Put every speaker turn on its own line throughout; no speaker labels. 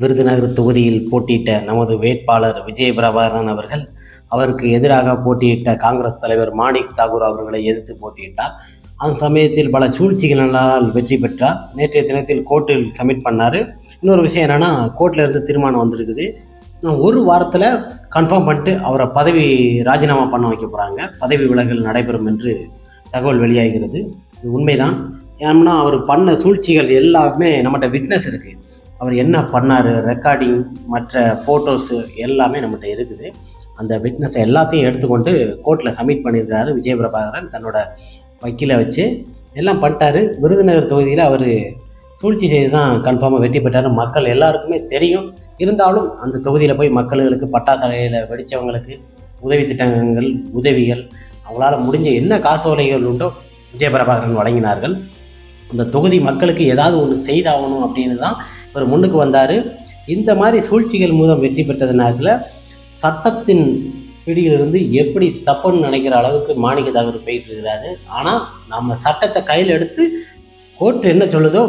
விருதுநகர் தொகுதியில் போட்டியிட்ட நமது வேட்பாளர் விஜய் பிரபாகரன் அவர்கள் அவருக்கு எதிராக போட்டியிட்ட காங்கிரஸ் தலைவர் மாணிக் தாகூர் அவர்களை எதிர்த்து போட்டியிட்டார். அந்த சமயத்தில் பல சூழ்ச்சிகளால் வெற்றி பெற்றார். நேற்றைய தினத்தில் கோர்ட்டில் சப்மிட் பண்ணார். இன்னொரு விஷயம் என்னென்னா கோர்ட்டில் இருந்து தீர்மானம் வந்திருக்குது. ஒரு வாரத்தில் கன்ஃபார்ம் பண்ணிட்டு அவரை பதவி ராஜினாமா பண்ண வைக்க போகிறாங்க பதவி விலகல் நடைபெறும் என்று தகவல் வெளியாகிறது. உண்மைதான். ஏன்னா அவர் பண்ண சூழ்ச்சிகள் எல்லாமே நம்மகிட்ட விட்னஸ் இருக்குது அவர் என்ன பண்ணார்? ரெக்கார்டிங் மற்ற ஃபோட்டோஸு எல்லாமே நம்மகிட்ட இருக்குது. அந்த விட்னஸை எல்லாத்தையும் எடுத்துக்கொண்டு கோர்ட்டில் சப்மிட் பண்ணியிருக்காரு விஜய பிரபாகரன் தன்னோட வக்கீலை வச்சு. எல்லாம் பண்ணிட்டாரு. விருதுநகர் தொகுதியில் அவர் சூழ்ச்சி செய்து தான் கன்ஃபார்மாக வெற்றி பெற்றார். மக்கள் எல்லாருக்குமே தெரியும். இருந்தாலும் அந்த தொகுதியில் போய் மக்களுக்கு பட்டாசாலையில் வெடித்தவங்களுக்கு உதவி திட்டங்கள் உதவிகள் அவங்களால முடிஞ்ச என்ன காசோலைகள் உண்டோ விஜய பிரபாகரன் வழங்கினார்கள். அந்த தொகுதி மக்களுக்கு ஏதாவது ஒன்று செய்தாகணும் அப்படின்னு தான் இவர் முன்னுக்கு வந்தார். இந்த மாதிரி சூழ்ச்சிகள் மூலம் வெற்றி பெற்றதுனால சட்டத்தின் பிடியிலிருந்து எப்படி தப்புன்னு நினைக்கிற அளவுக்கு மாணிக்க தாகூர் போயிட்டு இருக்கிறாரு. ஆனால் நம்ம சட்டத்தை கையில் எடுத்து கோர்ட்டு என்ன சொல்லுதோ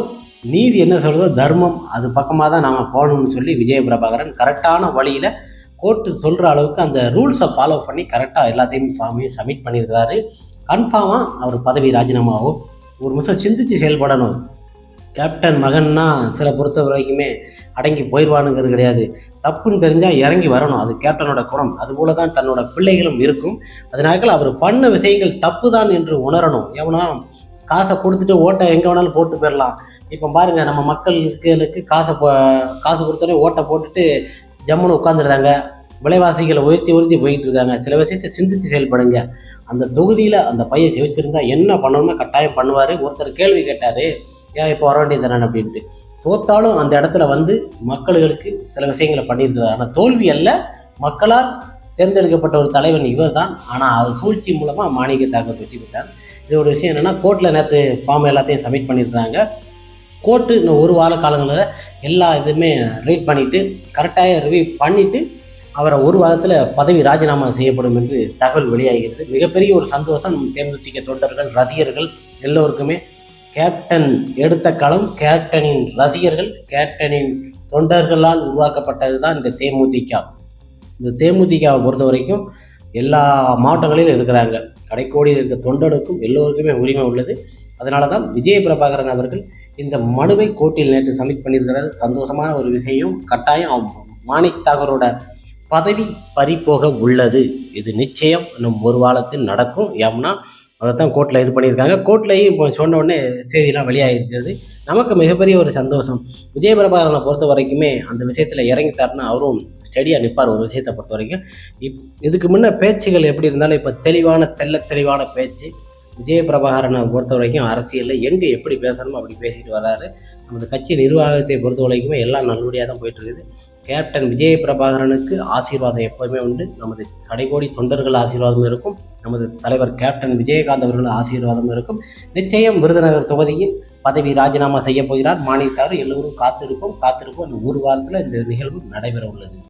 நீதி என்ன சொல்லுதோ தர்மம் அது பக்கமாக தான் நாம் போகணும்னு சொல்லி விஜய பிரபாகரன் கரெக்டான வழியில் கோர்ட்டு சொல்கிற அளவுக்கு அந்த ரூல்ஸை ஃபாலோ பண்ணி கரெக்டாக எல்லாத்தையும் சாமியும் சப்மிட் பண்ணியிருக்கிறாரு கன்ஃபார்மாக அவர் பதவி ராஜினாமாவும் ஒரு நிமிஷம் சிந்தித்து செயல்படணும். கேப்டன் மகன்னா சில பொறுத்த வரைக்குமே அடங்கி போயிடுவானுங்கிறது கிடையாது. தப்புன்னு தெரிஞ்சால் இறங்கி வரணும். அது கேப்டனோட குணம். அதுபோல தான் தன்னோட பிள்ளைகளும் இருக்கும். அதனால அவர் பண்ண விஷயங்கள் தப்பு தான் என்று உணரணும். எவனா காசை கொடுத்துட்டு ஓட்டை எங்கே வேணாலும் போட்டு போயிடலாம். இப்போ பாருங்க நம்ம மக்களுக்கு காசை போ காசு கொடுத்தோடனே ஓட்டை போட்டுட்டு ஜம்முன்னு உட்காந்துருந்தாங்க விலைவாசிகளை உயர்த்தி உயர்த்தி போயிட்டு இருக்காங்க சில விஷயத்தை சிந்திச்சு செயல்படுங்க. அந்த தொகுதியில் அந்த பையன் ஜெயிச்சிருந்தா என்ன பண்ணணும்னு கட்டாயம் பண்ணுவார். ஒருத்தர் கேள்வி கேட்டார். ஏன் இப்போ வர வேண்டியது தானே? அப்படின்ட்டு. தோத்தாலும் அந்த இடத்துல வந்து மக்களுக்கு சில விஷயங்களை பண்ணியிருக்கிறார். ஆனால் தோல்வி அல்ல மக்களால் தேர்ந்தெடுக்கப்பட்ட ஒரு தலைவன் இவர் தான் ஆனால் அவர் சூழ்ச்சி மூலமாக மாணிக்க தாக்கர் வெற்றி பெற்றார். இது ஒரு விஷயம் என்னென்னா கோர்ட்டில் நேற்று ஃபார்ம் எல்லாத்தையும் சப்மிட் பண்ணியிருந்தாங்க கோர்ட்டு இன்னும் ஒரு வார காலங்களில் எல்லா இதுவுமே ரீட் பண்ணிவிட்டு கரெக்டாக ரிவ்யூ பண்ணிவிட்டு அவரை ஒரு வாரத்தில் பதவி ராஜினாமா செய்யப்படும் என்று தகவல் வெளியாகிறது. மிகப்பெரிய ஒரு சந்தோஷம் தேமுதிக தொண்டர்கள் ரசிகர்கள் எல்லோருக்குமே. கேப்டன் எடுத்த களம் கேப்டனின் ரசிகர்கள் கேப்டனின் தொண்டர்களால் உருவாக்கப்பட்டது தான் இந்த தேமுதிக. இந்த தேமுதிகவை பொறுத்த வரைக்கும் எல்லா மாவட்டங்களிலும் இருக்கிறாங்க. கடைக்கோடியில் இருக்க தொண்டனுக்கும் எல்லோருக்குமே உரிமை உள்ளது. அதனால தான் விஜய பிரபாகரன் அவர்கள் இந்த மனுவை கோர்ட்டில் நேற்று சப்மிட் பண்ணியிருக்கிறார். சந்தோஷமான ஒரு விஷயம் கட்டாயம் மாணிக் தாகரோட பதவி பறிப்போக உள்ளது. இது நிச்சயம். இன்னும் ஒரு வாரத்தில் நடக்கும். ஏம்னா அதைத்தான் கோர்ட்டில் இது பண்ணியிருக்காங்க. கோர்ட்லேயும் இப்போ சொன்ன உடனே செய்திலாம் வெளியாகிருக்கிறது நமக்கு மிகப்பெரிய ஒரு சந்தோஷம். விஜய பிரபாகரனை பொறுத்த வரைக்குமே அந்த விஷயத்தில் இறங்கிட்டாருன்னா அவரும் ஸ்டடியாக நிற்பார் ஒரு விஷயத்தை பொறுத்த வரைக்கும். இப் இதுக்கு முன்ன பேச்சுகள் எப்படி இருந்தாலும் இப்போ தெளிவான தெல்ல தெளிவான பேச்சு விஜய பிரபாகரனை பொறுத்த வரைக்கும் அரசியலில் எங்கே எப்படி பேசணுமோ அப்படி பேசிட்டு வர்றாரு நமது கட்சி நிர்வாகத்தை பொறுத்த வரைக்குமே எல்லாம் நல்லபடியாக தான் போயிட்டு இருக்குது. கேப்டன் விஜய பிரபாகரனுக்கு ஆசீர்வாதம் எப்போவுமே உண்டு. நமது கடைகோடி தொண்டர்கள் ஆசீர்வாதம் இருக்கும். நமது தலைவர் கேப்டன் விஜயகாந்த் அவர்கள் ஆசீர்வாதம் இருக்கும். நிச்சயம் விருதுநகர் தொகுதியில் பதவி ராஜினாமா செய்ய போகிறார். மாநிலத்தார் எல்லோரும் காத்திருப்போம். காத்திருப்போம். ஒரு வாரத்தில் இந்த நிகழ்வு நடைபெற உள்ளது.